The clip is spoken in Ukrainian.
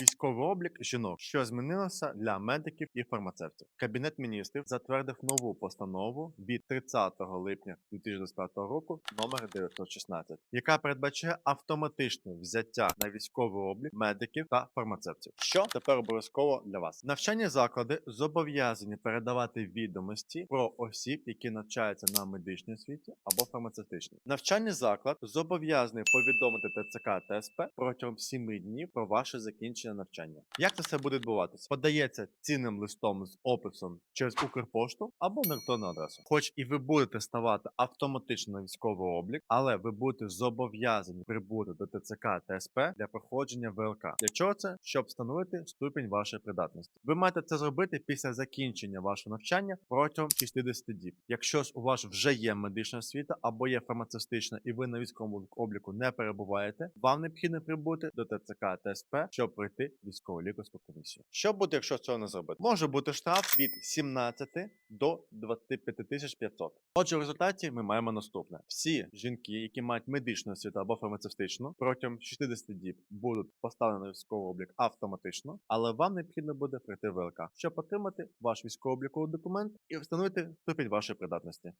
Військовий облік жінок, що змінилося для медиків і фармацевтів. Кабінет міністрів затвердив нову постанову від 30 липня 2025 року номер 916, яка передбачає автоматичне взяття на військовий облік медиків та фармацевтів. Що тепер обов'язково для вас? Навчальні заклади зобов'язані передавати відомості про осіб, які навчаються на медичній освіті або фармацевтичній. Навчальний заклад зобов'язаний повідомити ТЦК та протягом 7 днів про ваше закінчення навчання. Як це все буде відбуватися? Подається цінним листом з описом через Укрпошту або на електронну адресу. Хоч і ви будете ставати автоматично на військовий облік, але ви будете зобов'язані прибути до ТЦК та СП для проходження ВЛК. Для чого це? Щоб встановити ступінь вашої придатності. Ви маєте це зробити після закінчення вашого навчання протягом 60 діб. Якщо ж у вас вже є медична освіта або є фармацевтична, і ви на військовому обліку не перебуваєте, вам необхідно прибути до ТЦК та СП, щоб пройти військово лікарську комісію. Що буде, якщо цього не зробити? Може бути штраф від 17 до 25 тисяч 500. Отже, в результаті ми маємо наступне: всі жінки, які мають медичну освіту або фармацевтичну, протягом 60 діб будуть поставлені на військовий облік автоматично, але вам необхідно буде пройти ВЛК, щоб отримати ваш військово-обліковий документ і встановити ступінь вашої придатності.